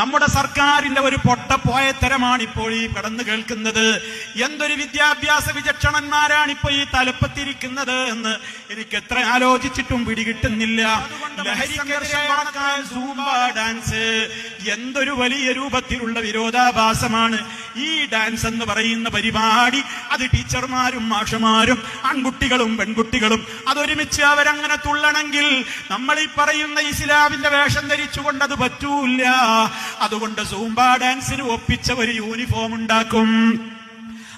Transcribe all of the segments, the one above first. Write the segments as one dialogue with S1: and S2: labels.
S1: നമ്മുടെ സർക്കാരിന്റെ ഒരു പൊട്ടപ്പോയ തരമാണ് ഇപ്പോൾ ഈ കടന്നു കേൾക്കുന്നത്. എന്തൊരു വിദ്യാഭ്യാസ വിചക്ഷണന്മാരാണ് ഇപ്പൊ ഈ തലപ്പത്തിരിക്കുന്നത് എന്ന് എനിക്ക് എത്ര ആലോചിച്ചിട്ടും പിടികിട്ടുന്നില്ല. ഡാൻസ് എന്തൊരു വലിയ രൂപത്തിലുള്ള വിരോധാഭാസമാണ്. ഈ ഡാൻസ് എന്ന് പറയുന്ന പരിപാടി അത് ടീച്ചർമാരും മാഷമാരും ആൺകുട്ടികളും പെൺകുട്ടികളും അതൊരുമിച്ച് അവരങ്ങനെ തുള്ളണമെങ്കിൽ നമ്മൾ ഈ പറയുന്ന ഇസ്ലാമിന്റെ വേഷം ധരിച്ചുകൊണ്ട് അത് പറ്റൂല അതുകൊണ്ട് സൂംബ ഡാൻസിന് ഒപ്പിച്ച ഒരു യൂണിഫോം ഉണ്ടാക്കും.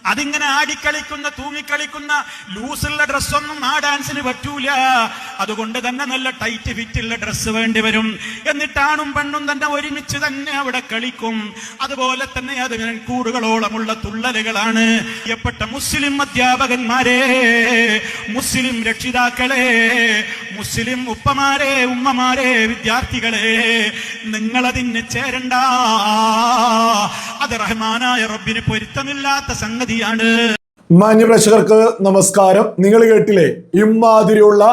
S1: അതിങ്ങനെ ആടിക്കളിക്കുന്ന തൂങ്ങിക്കളിക്കുന്ന ലൂസുള്ള ഡ്രസ്സൊന്നും ആ ഡാൻസിന് പറ്റൂല. അതുകൊണ്ട് തന്നെ നല്ല ടൈറ്റ് ഫിറ്റുള്ള ഡ്രസ്സ് വേണ്ടി വരും. എന്നിട്ടാണും പെണ്ണും തന്നെ ഒരുമിച്ച് തന്നെ അവിടെ കളിക്കും. അതുപോലെ തന്നെ അത് മണിക്കൂറുകളോളമുള്ള തുള്ളലുകളാണ്. പ്രിയപ്പെട്ട മുസ്ലിം അധ്യാപകന്മാരെ മുസ്ലിം രക്ഷിതാക്കളെ മുസ്ലിം ഉപ്പമാരെ ഉമ്മമാരെ വിദ്യാർത്ഥികളെ നിങ്ങളതിന് ചേരണ്ട. അത് റഹ്മാനായ റബ്ബിന് പൊരുത്തമില്ലാത്ത സംഗതിയാണ്.
S2: മാന്യപ്രേക്ഷകർക്ക് നമസ്കാരം. നിങ്ങൾ കേട്ടില്ലേ? ഇമാതിരിയുള്ള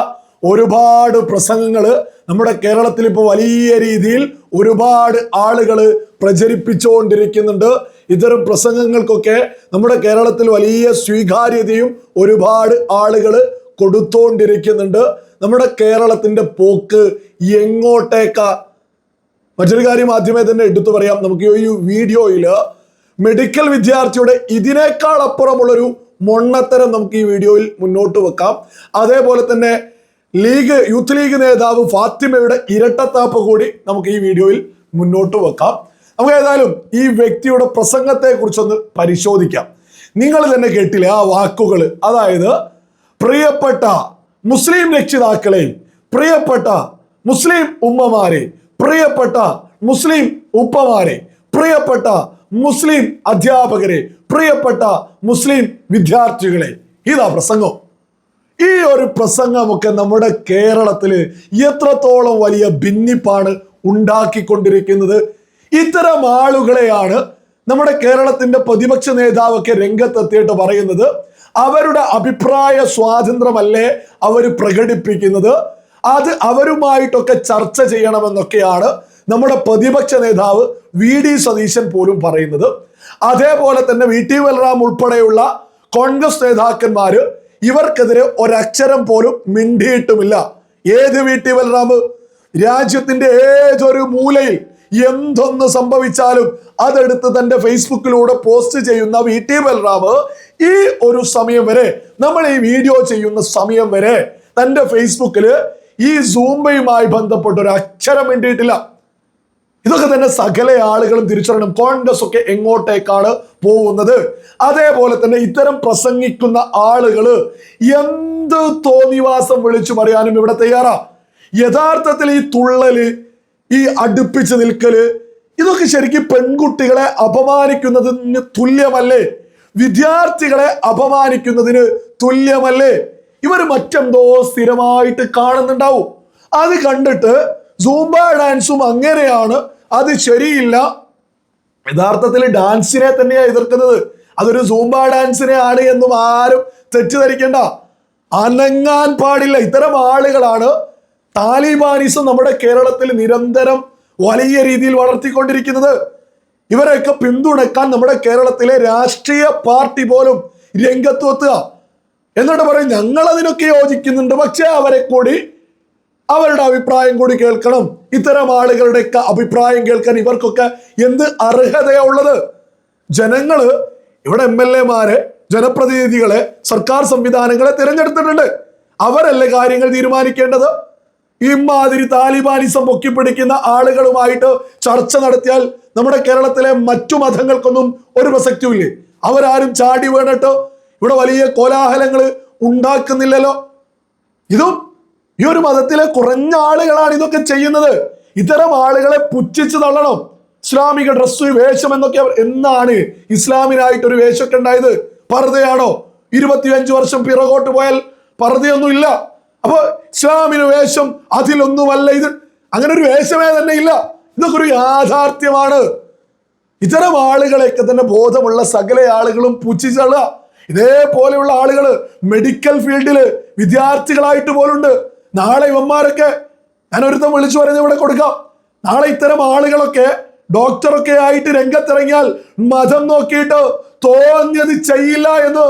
S2: ഒരുപാട് പ്രസംഗങ്ങൾ നമ്മുടെ കേരളത്തിൽ ഇപ്പോൾ വലിയ രീതിയിൽ ഒരുപാട് ആളുകൾ പ്രചരിപ്പിച്ചുകൊണ്ടിരിക്കുന്നുണ്ട്. ഇത്തരം പ്രസംഗങ്ങൾക്കൊക്കെ നമ്മുടെ കേരളത്തിൽ വലിയ സ്വീകാര്യതയും ഒരുപാട് ആളുകൾ കൊടുത്തുകൊണ്ടിരിക്കുന്നുണ്ട് നമ്മുടെ കേരളത്തിന്റെ പോക്ക് എങ്ങോട്ടേക്ക? മറ്റൊരു കാര്യം ആദ്യമേ തന്നെ എടുത്തു പറയാം. നമുക്ക് ഈ വീഡിയോയിൽ മെഡിക്കൽ വിദ്യാർത്ഥിയുടെ ഇതിനേക്കാൾ അപ്പുറമുള്ളൊരു മൊണ്ണത്തരം നമുക്ക് ഈ വീഡിയോയിൽ മുന്നോട്ട് വെക്കാം. അതേപോലെ തന്നെ ലീഗ് യൂത്ത് ലീഗ് നേതാവ് ഫാത്തിമയുടെ ഇരട്ടത്താപ്പ് കൂടി നമുക്ക് ഈ വീഡിയോയിൽ മുന്നോട്ട് വെക്കാം. നമുക്ക് ഏതായാലും ഈ വ്യക്തിയുടെ പ്രസംഗത്തെ കുറിച്ചൊന്ന് പരിശോധിക്കാം. നിങ്ങൾ തന്നെ കേട്ടില്ലേ ആ വാക്കുകൾ അതായത് പ്രിയപ്പെട്ട മുസ്ലിം രക്ഷിതാക്കളെ പ്രിയപ്പെട്ട മുസ്ലിം ഉമ്മമാരെ പ്രിയപ്പെട്ട മുസ്ലിം ഉപ്പമാരെ പ്രിയപ്പെട്ട മുസ്ലിം അധ്യാപകരെ പ്രിയപ്പെട്ട മുസ്ലിം വിദ്യാർത്ഥികളെ ഇതാ പ്രസംഗം. ഈ ഒരു പ്രസംഗമൊക്കെ നമ്മുടെ കേരളത്തിൽ എത്രത്തോളം വലിയ ഭിന്നിപ്പാണ് ഉണ്ടാക്കിക്കൊണ്ടിരിക്കുന്നത്. ഇത്തരം ആളുകളെയാണ് നമ്മുടെ കേരളത്തിന്റെ പ്രതിപക്ഷ നേതാവൊക്കെ രംഗത്തെത്തിയിട്ട് പറയുന്നത്. അവരുടെ അഭിപ്രായ സ്വാതന്ത്ര്യമല്ലേ അവർ പ്രകടിപ്പിക്കുന്നത്? അത് അവരുമായിട്ടൊക്കെ ചർച്ച ചെയ്യണമെന്നൊക്കെയാണ് നമ്മുടെ പ്രതിപക്ഷ നേതാവ് വി ഡി സതീശൻ പോലും പറയുന്നത്. അതേപോലെ തന്നെ വി ടി ബലറാം ഉൾപ്പെടെയുള്ള കോൺഗ്രസ് നേതാക്കന്മാർ ഇവർക്കെതിരെ ഒരക്ഷരം പോലും മിണ്ടിയിട്ടുമില്ല. ഏത് വി ടി ബലറാം? രാജ്യത്തിന്റെ ഏതൊരു മൂലയിൽ എന്തൊന്ന് സംഭവിച്ചാലും അതെടുത്ത് തന്റെ ഫേസ്ബുക്കിലൂടെ പോസ്റ്റ് ചെയ്യുന്ന വി ടി ബൽറാവ് ഈ ഒരു സമയം വരെ നമ്മൾ ഈ വീഡിയോ ചെയ്യുന്ന സമയം വരെ തന്റെ ഫേസ്ബുക്കിൽ ഈ സൂംബയുമായി ബന്ധപ്പെട്ട ഒരു അക്ഷരം വേണ്ടിയിട്ടില്ല ഇതൊക്കെ തന്നെ സകല ആളുകളും തിരിച്ചറിയണം. കോൺഗ്രസ് ഒക്കെ എങ്ങോട്ടേക്കാണ് പോകുന്നത്? അതേപോലെ തന്നെ ഇത്തരം പ്രസംഗിക്കുന്ന ആളുകൾ എന്ത് തോന്നിവാസം വിളിച്ചു പറയാനും ഇവിടെ തയ്യാറാ. യഥാർത്ഥത്തിൽ ഈ തുള്ളൽ ഈ അടുപ്പിച്ച് നിൽക്കൽ. ഇതൊക്കെ ശരിക്കും പെൺകുട്ടികളെ അപമാനിക്കുന്നതിന് തുല്യമല്ലേ? വിദ്യാർത്ഥികളെ അപമാനിക്കുന്നതിന് തുല്യമല്ലേ? ഇവർ മറ്റെന്തോ സ്ഥിരമായിട്ട് കാണുന്നുണ്ടാവും. അത് കണ്ടിട്ട് സൂംബ ഡാൻസും അങ്ങനെയാണ്. അത് ശരിയില്ല. യഥാർത്ഥത്തിൽ ഡാൻസിനെ തന്നെയാ എതിർക്കുന്നത്. അതൊരു സൂംബ ഡാൻസിനെ ആണ് എന്നും ആരും തെറ്റിദ്ധരിക്കേണ്ട. അനങ്ങാൻ പാടില്ല. ഇത്തരം ആളുകളാണ് താലിബാനിസം നമ്മുടെ കേരളത്തിൽ നിരന്തരം വലിയ രീതിയിൽ വളർത്തിക്കൊണ്ടിരിക്കുന്നത്. ഇവരെയൊക്കെ പിന്തുണക്കാൻ നമ്മുടെ കേരളത്തിലെ രാഷ്ട്രീയ പാർട്ടി പോലും രംഗത്ത് എത്തുക. എന്നിട്ട് പറയും ഞങ്ങൾ അതിനൊക്കെ യോജിക്കുന്നുണ്ട്. പക്ഷേ അവരെ കൂടി അവരുടെ അഭിപ്രായം കൂടി കേൾക്കണം. ഇത്തരം ആളുകളുടെയൊക്കെ അഭിപ്രായം കേൾക്കാൻ ഇവർക്കൊക്കെ എന്ത് അർഹതയാ ഉള്ളത്? ജനങ്ങൾ ഇവിടെ എം എൽ എമാരെ ജനപ്രതിനിധികളെ സർക്കാർ സംവിധാനങ്ങളെ തിരഞ്ഞെടുത്തിട്ടുണ്ട്. അവരല്ലേ കാര്യങ്ങൾ തീരുമാനിക്കേണ്ടത്? ഇമാതിരി താലിബാനിസം പൊക്കിപ്പിടിക്കുന്ന ആളുകളുമായിട്ട് ചർച്ച നടത്തിയാൽ നമ്മുടെ കേരളത്തിലെ മറ്റു മതങ്ങൾക്കൊന്നും ഒരു പ്രസക്തിയില്ലേ അവരാരും ചാടി വീണിട്ട് ഇവിടെ വലിയ കോലാഹലങ്ങൾ ഉണ്ടാക്കുന്നില്ലല്ലോ. ഇതും ഈ ഒരു മതത്തിലെ കുറഞ്ഞ ആളുകളാണ് ഇതൊക്കെ ചെയ്യുന്നത്. ഇത്തരം ആളുകളെ പുച്ഛിച്ചു തള്ളണം. ഇസ്ലാമിക ഡ്രസ് വേഷം എന്നൊക്കെ എന്നാണ് ഇസ്ലാമിനായിട്ട് ഒരു വേഷമൊക്കെ ഉണ്ടായത്. പർദ്ദയാണോ? ഇരുപത്തിയഞ്ചു വർഷം പിറകോട്ട് പോയാൽ പർദ്ദയൊന്നും ഇല്ല അപ്പൊ ഇസ്ലാമിന് വേഷം അതിലൊന്നുമല്ല. ഇത് അങ്ങനെ ഒരു വേഷമേ തന്നെ ഇല്ല. ഇതൊക്കെ ഒരു യാഥാർത്ഥ്യമാണ്. ഇത്തരം ആളുകളെയൊക്കെ തന്നെ ബോധമുള്ള സകല ആളുകളും പുച്ഛിച്ചള്ളുക ഇതേപോലെയുള്ള ആളുകൾ മെഡിക്കൽ ഫീൽഡിൽ വിദ്യാർത്ഥികളായിട്ട് പോലുണ്ട്. നാളെ ഇവന്മാരൊക്കെ ഞാൻ ഒരുത്തം വിളിച്ചു പറയുന്നത് ഇവിടെ കൊടുക്കാം. നാളെ ഇത്തരം ആളുകളൊക്കെ ഡോക്ടറൊക്കെ ആയിട്ട് രംഗത്തിറങ്ങിയാൽ മതം നോക്കിയിട്ട് തോന്നിയത് ചെയ്യില്ല എന്ന്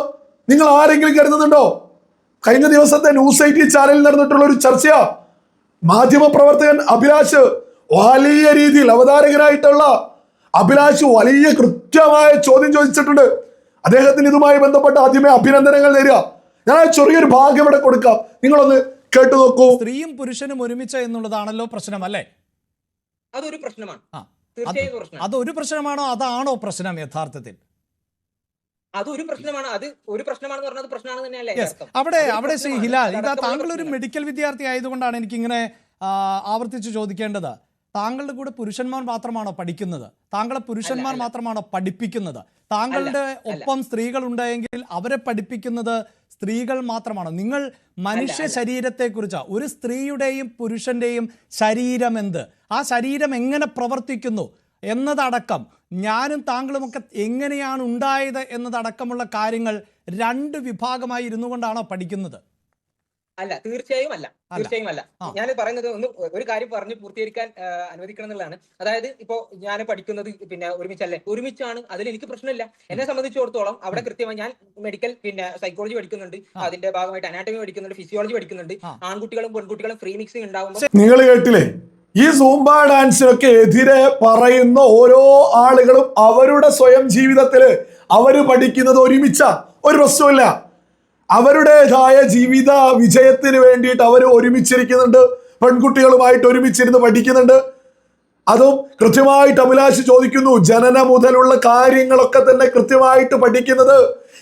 S2: നിങ്ങൾ ആരെങ്കിലും കരുതുന്നുണ്ടോ? കഴിഞ്ഞ ദിവസത്തെ ന്യൂസ് എയ്റ്റി ചാനലിൽ നടന്നിട്ടുള്ള ഒരു ചർച്ചയാ. മാധ്യമ പ്രവർത്തകൻ അഭിലാഷ് വലിയ രീതിയിൽ അവതാരകനായിട്ടുള്ള അഭിലാഷ് വലിയ കൃത്യമായ ചോദ്യം ചോദിച്ചിട്ടുണ്ട്. അദ്ദേഹത്തിന് ഇതുമായി ബന്ധപ്പെട്ട ആദ്യമേ അഭിനന്ദനങ്ങൾ നേരുക. ഞാൻ ചെറിയൊരു ഭാഗം ഇവിടെ കൊടുക്കാം. നിങ്ങളൊന്ന് കേട്ടു നോക്കൂ.
S3: സ്ത്രീയും പുരുഷനും ഒരുമിച്ച എന്നുള്ളതാണല്ലോ പ്രശ്നം അല്ലേ
S4: അതൊരു പ്രശ്നമാണ്.
S3: ആ
S4: തീർച്ചയായും പ്രശ്നം
S3: അതൊരു പ്രശ്നമാണോ? അതാണോ പ്രശ്നം യഥാർത്ഥത്തിൽ?
S4: അതൊരു പ്രശ്നമാണ്. അത് ഒരു പ്രശ്നമാണെന്ന് പറഞ്ഞത് പ്രശ്നമാണ് തന്നെയല്ലേ?
S3: അവിടെ അവിടെ ശ്രീ ഹിലാൽ ഇതാ താങ്കൾ ഒരു മെഡിക്കൽ വിദ്യാർത്ഥി ആയതുകൊണ്ടാണ് എനിക്കിങ്ങനെ ഇങ്ങനെ ആവർത്തിച്ച് ചോദിക്കേണ്ടത്. താങ്കളുടെ കൂടെ പുരുഷന്മാർ മാത്രമാണോ പഠിക്കുന്നത്? താങ്കളെ പുരുഷന്മാർ മാത്രമാണോ പഠിപ്പിക്കുന്നത്? താങ്കളുടെ. ഒപ്പം സ്ത്രീകൾ ഉണ്ടെങ്കിൽ അവരെ പഠിപ്പിക്കുന്നത് സ്ത്രീകൾ മാത്രമാണോ? നിങ്ങൾ മനുഷ്യ
S4: ശരീരത്തെ
S3: കുറിച്ചാ ഒരു സ്ത്രീയുടെയും പുരുഷന്റെയും ശരീരം എന്ത് ആ ശരീരം എങ്ങനെ പ്രവർത്തിക്കുന്നു എന്നതടക്കം ഞാനും താങ്കളുമൊക്കെ എങ്ങനെയാണ് ഉണ്ടായത് എന്നതടക്കമുള്ള കാര്യങ്ങൾ രണ്ട് വിഭാഗമായി ഇരുന്നു കൊണ്ടാണോ പഠിക്കുന്നത്?
S4: അല്ല തീർച്ചയായും അല്ല. തീർച്ചയായും അല്ല. ഞാൻ പറയുന്നത് ഒന്ന് ഒരു കാര്യം പറഞ്ഞ് പൂർത്തീകരിക്കാൻ അനുവദിക്കണം എന്നുള്ളതാണ്. അതായത് ഇപ്പോ ഞാൻ പഠിക്കുന്നത് പിന്നെ ഒരുമിച്ചല്ലേ? ഒരുമിച്ചാണ്. അതിൽ എനിക്ക് പ്രശ്നമില്ല. എന്നെ സംബന്ധിച്ചിടത്തോളം അവിടെ കൃത്യമായി ഞാൻ മെഡിക്കൽ പിന്നെ സൈക്കോളജി പഠിക്കുന്നുണ്ട്. അതിന്റെ ഭാഗമായിട്ട് അനാട്ടമി പഠിക്കുന്നുണ്ട് ഫിസിയോളജി പഠിക്കുന്നുണ്ട്. ആൺകുട്ടികളും പെൺകുട്ടികളും ഫ്രീ മിക്സിംഗ് ഉണ്ടാകുമ്പോൾ
S2: നിങ്ങൾ കേട്ടില്ലേ? ഈ സൂംബ ഡാൻസിനൊക്കെ എതിരെ പറയുന്ന ഓരോ ആളുകളും അവരുടെ സ്വയം ജീവിതത്തിൽ അവർ പഠിക്കുന്നത് ഒരുമിച്ച. ഒരു പ്രശ്നമില്ല അവരുടേതായ ജീവിത വിജയത്തിന് വേണ്ടിയിട്ട് അവർ ഒരുമിച്ചിരിക്കുന്നുണ്ട്. പെൺകുട്ടികളുമായിട്ട് ഒരുമിച്ചിരുന്ന് പഠിക്കുന്നുണ്ട്. അതും കൃത്യമായിട്ട് അഭിലാഷ് ചോദിക്കുന്നു ജനന മുതലുള്ള കാര്യങ്ങളൊക്കെ തന്നെ കൃത്യമായിട്ട് പഠിക്കുന്നത്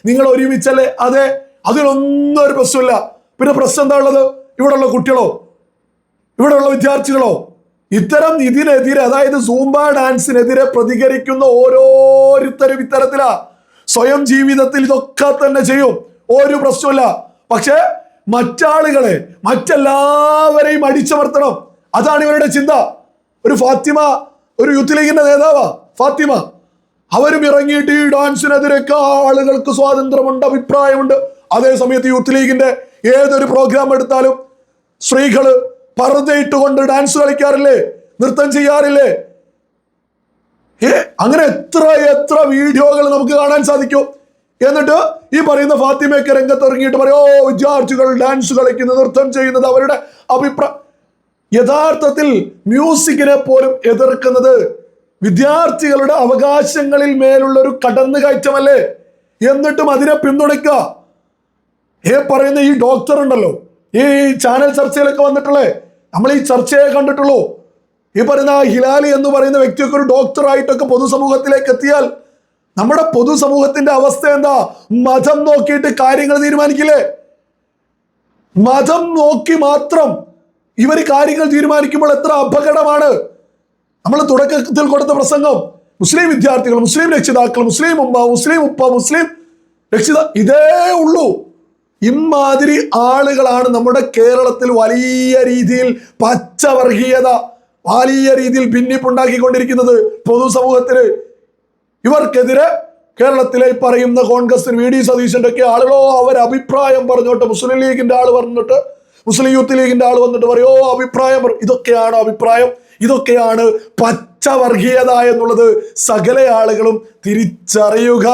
S2: നിങ്ങൾ ഒരുമിച്ചല്ലേ? അതെ അതിലൊന്നും ഒരു പ്രശ്നമില്ല പിന്നെ പ്രശ്നം എന്താ ഉള്ളത്? ഇവിടെയുള്ള കുട്ടികളോ? ഇവിടെയുള്ള വിദ്യാർത്ഥികളോ? ഇത്തരം ഇതിനെതിരെ അതായത് സൂംബ ഡാൻസിനെതിരെ പ്രതികരിക്കുന്ന ഓരോരുത്തരും ഇത്തരത്തിലാ. സ്വയം ജീവിതത്തിൽ ഇതൊക്കെ തന്നെ ചെയ്യും. ഒരു പ്രശ്നമില്ല പക്ഷേ മറ്റാളുകളെ മറ്റെല്ലാവരെയും അടിച്ചമർത്തണം. അതാണ് ഇവരുടെ ചിന്ത. ഒരു ഫാത്തിമ ഒരു യൂത്ത് ലീഗിന്റെ നേതാവാ ഫാത്തിമ. അവരും ഇറങ്ങിയിട്ട് ഈ ഡാൻസിനെതിരൊക്കെ ആളുകൾക്ക് സ്വാതന്ത്ര്യമുണ്ട് അഭിപ്രായമുണ്ട്. അതേസമയത്ത് യൂത്ത് ലീഗിന്റെ ഏതൊരു പ്രോഗ്രാം എടുത്താലും സ്ത്രീകൾ പർദ്ദയിട്ടുകൊണ്ട് ഡാൻസ് കളിക്കാറില്ലേ? നൃത്തം ചെയ്യാറില്ലേ? ഏ? അങ്ങനെ എത്ര എത്ര വീഡിയോകൾ നമുക്ക് കാണാൻ സാധിക്കും. എന്നിട്ട് ഈ പറയുന്ന ഫാത്തിമയൊക്കെ രംഗത്ത് ഇറങ്ങിയിട്ട് പറയോ വിദ്യാർത്ഥികൾ ഡാൻസ് കളിക്കുന്നത് നൃത്തം ചെയ്യുന്നത് അവരുടെ അഭിപ്രായ യഥാർത്ഥത്തിൽ മ്യൂസിക്കിനെ പോലും എതിർക്കുന്നത് വിദ്യാർത്ഥികളുടെ അവകാശങ്ങളിൽ മേലുള്ള ഒരു കടന്നുകയറ്റമല്ലേ? എന്നിട്ടും അതിനെ പിന്തുണയ്ക്കുക ഏ പറയുന്ന ഈ ഡോക്ടർ ഉണ്ടല്ലോ. ഈ ചാനൽ ചർച്ചയിലൊക്കെ വന്നിട്ടുള്ളേ നമ്മൾ ഈ ചർച്ചയെ കണ്ടിട്ടുള്ളൂ. ഈ പറയുന്ന ഹിലാലി എന്ന് പറയുന്ന വ്യക്തിയൊക്കെ ഒരു ഡോക്ടറായിട്ടൊക്കെ പൊതുസമൂഹത്തിലേക്ക് എത്തിയാൽ നമ്മുടെ പൊതുസമൂഹത്തിന്റെ അവസ്ഥ എന്താ? മതം നോക്കിയിട്ട് കാര്യങ്ങൾ തീരുമാനിക്കില്ലേ? മതം നോക്കി മാത്രം ഇവർ കാര്യങ്ങൾ തീരുമാനിക്കുമ്പോൾ എത്ര അപകടമാണ്? നമ്മൾ തുടക്കത്തിൽ കൊടുത്ത പ്രസംഗം മുസ്ലിം വിദ്യാർത്ഥികൾ മുസ്ലിം രക്ഷിതാക്കൾ മുസ്ലിം ഉമ്മ മുസ്ലിം ഉപ്പ മുസ്ലിം രക്ഷിത ഇതേ ഉള്ളൂ. ഇമാതിരി ആളുകളാണ് നമ്മുടെ കേരളത്തിൽ വലിയ രീതിയിൽ പച്ചവർഗീയത വലിയ രീതിയിൽ ഭിന്നിപ്പുണ്ടാക്കിക്കൊണ്ടിരിക്കുന്നത് പൊതുസമൂഹത്തിന് ഇവർക്കെതിരെ കേരളത്തിലെ പറയുന്ന കോൺഗ്രസിന് വി ഡി സതീശന്റെ ഒക്കെ ആളുകളോ അവർ അഭിപ്രായം പറഞ്ഞോട്ട് മുസ്ലിം ലീഗിന്റെ ആൾ പറഞ്ഞിട്ട് മുസ്ലിം യൂത്ത് ലീഗിന്റെ ആൾ വന്നിട്ട് പറയോ അഭിപ്രായം ഇതൊക്കെയാണ് അഭിപ്രായം. ഇതൊക്കെയാണ് പച്ചവർഗീയത എന്നുള്ളത് സകല ആളുകളും തിരിച്ചറിയുക.